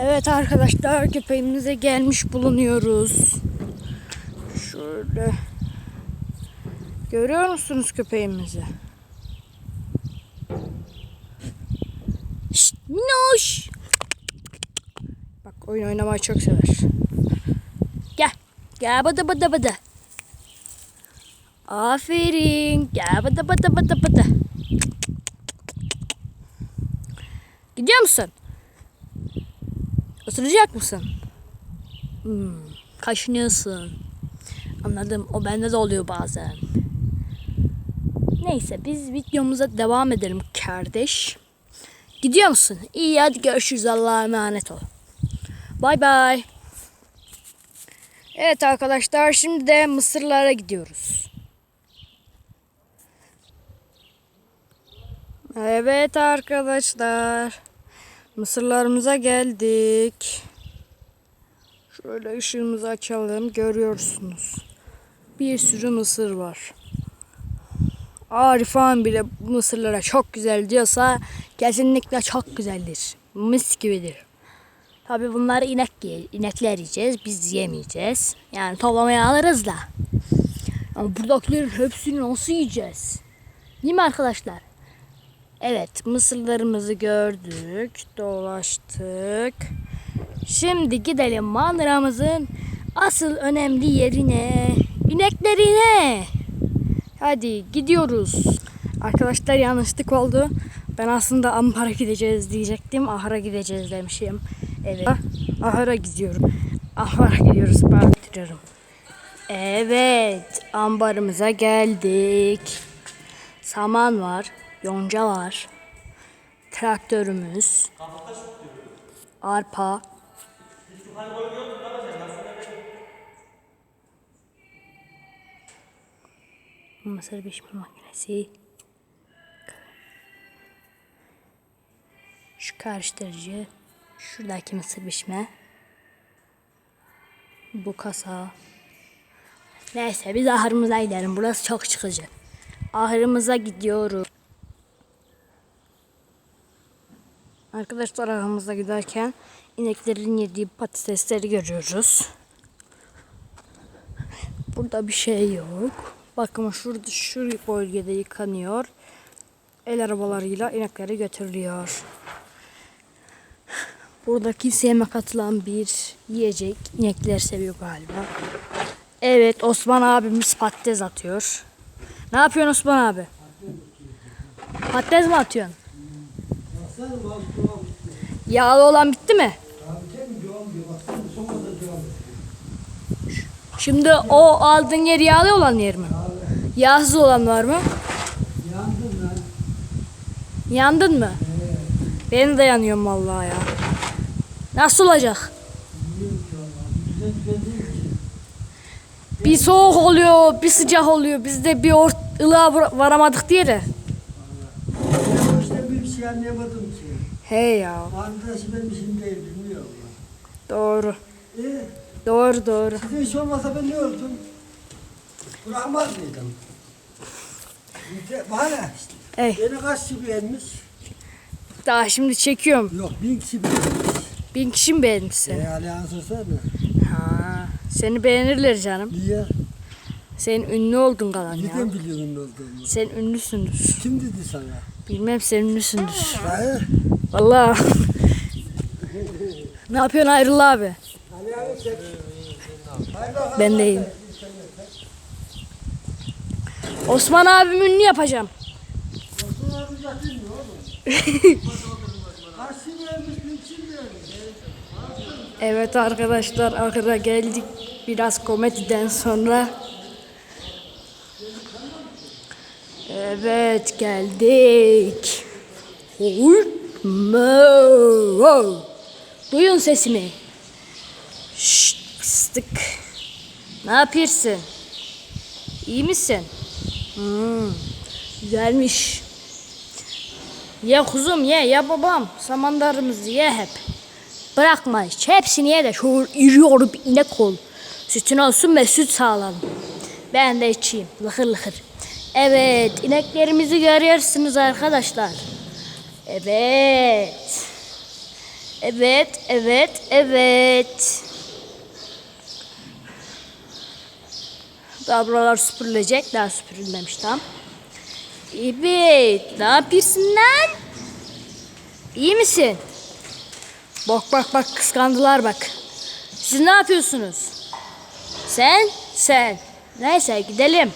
Evet arkadaşlar köpeğimize gelmiş bulunuyoruz. Şöyle. Görüyor musunuz köpeğimizi? Şşt, Minoş. Bak oyun oynamayı çok sever. Gel. Gel bada bada bada. Aferin. Gel bada bada bada bada. Gidiyor musun? Oturacak mısın? Hmm, kaşınıyorsun. Anladım. O bende de oluyor bazen. Neyse biz videomuza devam edelim kardeş. Gidiyor musun? İyi hadi görüşürüz. Allah'a emanet ol. Bay bay. Evet arkadaşlar şimdi de mısırlara gidiyoruz. Evet arkadaşlar. Mısırlarımıza geldik. Şöyle ışığımızı açalım. Görüyorsunuz. Bir sürü mısır var. Arif Han bile mısırlara çok güzel diyorsa kesinlikle çok güzeldir. Mis gibidir. Tabi bunları inek inekler yiyeceğiz. Biz yemeyeceğiz. Yani toplamaya alırız da. Ama buradakilerin hepsini nasıl yiyeceğiz? Değil mi arkadaşlar? Evet, mısırlarımızı gördük, dolaştık. Şimdi gidelim mandıramızın asıl önemli yerine, ineklerine. Hadi gidiyoruz. Arkadaşlar yanlışlık oldu. Ben aslında Ampar'a gideceğiz diyecektim. Ahır'a gideceğiz demişim. Evet. Ahır'a gidiyorum. Ahır'a gidiyoruz. Bağırtıyorum. Evet. Ambarımıza geldik. Saman var. Yonca var. Traktörümüz. Arpa. Mısır biçme makinesi. Şu karıştırıcı. Şuradaki mısır biçme. Bu kasa. Neyse biz ahırımıza gidelim. Burası çok çıkıcı. Ahırımıza gidiyoruz. Arkadaşlar aramızda giderken ineklerin yediği patatesleri görüyoruz. Burada bir şey yok. Bakın şurada şu bölgede yıkanıyor. El arabalarıyla inekleri götürülüyor. Buradaki sevme katılan bir yiyecek. İnekler seviyor galiba. Evet Osman abimiz patates atıyor. Ne yapıyorsun Osman abi? Patates mi atıyorsun? Yağlı olan bitti mi? Şimdi o aldığın yer yağlı olan yer mi? Yağsız olan var mı? Yandım lan. Yandın mı? Ben de yanıyorum vallahi ya. Nasıl olacak? Bir soğuk oluyor, bir sıcak oluyor. Biz de bir ılığa vara- varamadık diye de. Şey anlayamadım ki. He ya. Arkadaşı benim işim değil bilmiyorum. Doğru. E, Doğru doğru. size iş olmasa ben ne oldum? Bırakmaz mıydım? Bana işte. Ey, Beni kaç kişi beğenmiş? daha şimdi çekiyorum. Yok bin kişi beğenmiş. Bin kişi mi beğenmiş seni? E Ali ansırsana. Ha, seni beğenirler canım. Niye? Sen ünlü oldun kalan ya. Nereden biliyorsun ne olduğumu? Sen ünlüsündür. Kim dedi sana? Bilmem sen ünlüsündür. Hayır. Vallahi. ne yapıyorsun Ayrıl abi? Ben deyim. Osman abim ünlü yapacağım. Osman zaten oğlum? Evet arkadaşlar arkada geldik biraz komediden sonra. Evet geldik. Duyun sesimi. Şşt fıstık. Ne yapıyorsun? İyi misin? Hmm, güzelmiş. Ye kuzum ye ya babam. Samanlarımızı ye hep. Bırakma hiç. Hepsini ye de şu iri yorup inek ol. Sütün olsun ve süt sağlam. Ben de içeyim. Lıkır lıkır. Evet. ineklerimizi görüyorsunuz arkadaşlar. Evet. Evet, evet, evet. Daha buralar süpürülecek. Daha süpürülmemiş tam. Evet. Ne yapıyorsun lan? İyi misin? Bak bak bak kıskandılar bak. Siz ne yapıyorsunuz? Sen? Sen. Neyse gidelim.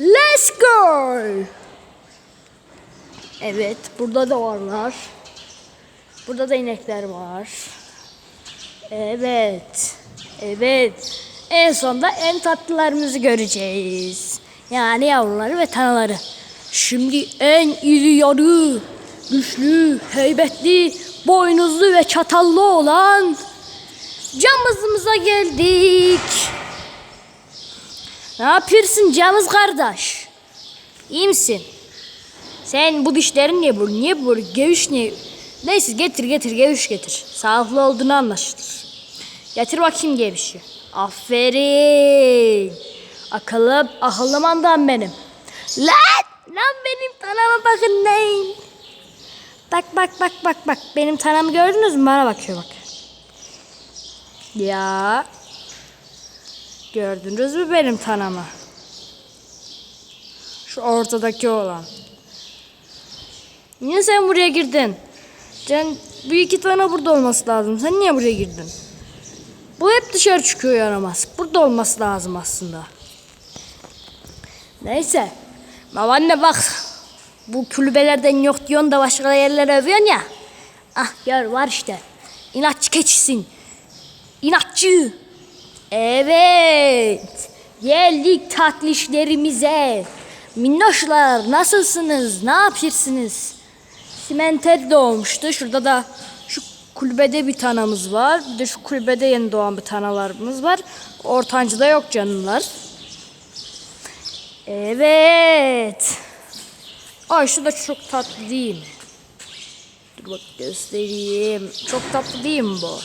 Let's go. Evet burada da varlar. Burada da inekler var. Evet. Evet. En sonda en tatlılarımızı göreceğiz. Yani yavruları ve tanaları. Şimdi en iri yarı, güçlü, heybetli, boynuzlu ve çatallı olan camızımıza geldik. Ne yapıyorsun camız kardeş? İyi misin? Sen bu dişlerin niye böyle? Niye böyle? Geviş niye? Neyse getir getir geviş getir. Sağlıklı olduğunu anlaşılır. Getir bakayım gevişi. Aferin. Akıllı, akıllı mandam benim. Lan! Lan benim tanama bakın neyim. Bak bak bak bak bak. Benim tanamı gördünüz mü? Bana bakıyor bak. Ya. Gördünüz mü benim tanamı? Şu ortadaki olan. Niye sen buraya girdin? Can bu iki tane burada olması lazım. Sen niye buraya girdin? Bu hep dışarı çıkıyor yaramaz. Burada olması lazım aslında. Neyse. Babaanne bak. Bu kulübelerden yok diyorsun da başka yerlere övüyorsun ya. Ah gör var işte. İnatçı keçisin. İnatçı. Evet. Geldik tatlışlerimize. Minnoşlar nasılsınız? Ne yapıyorsunuz? Simenter doğmuştu. Şurada da şu kulübede bir tanamız var. Bir de şu kulübede yeni doğan bir tanalarımız var. Ortancıda yok canlılar. Evet. Ay şu da çok tatlı değil mi? Dur bak göstereyim. Çok tatlı değil mi bu?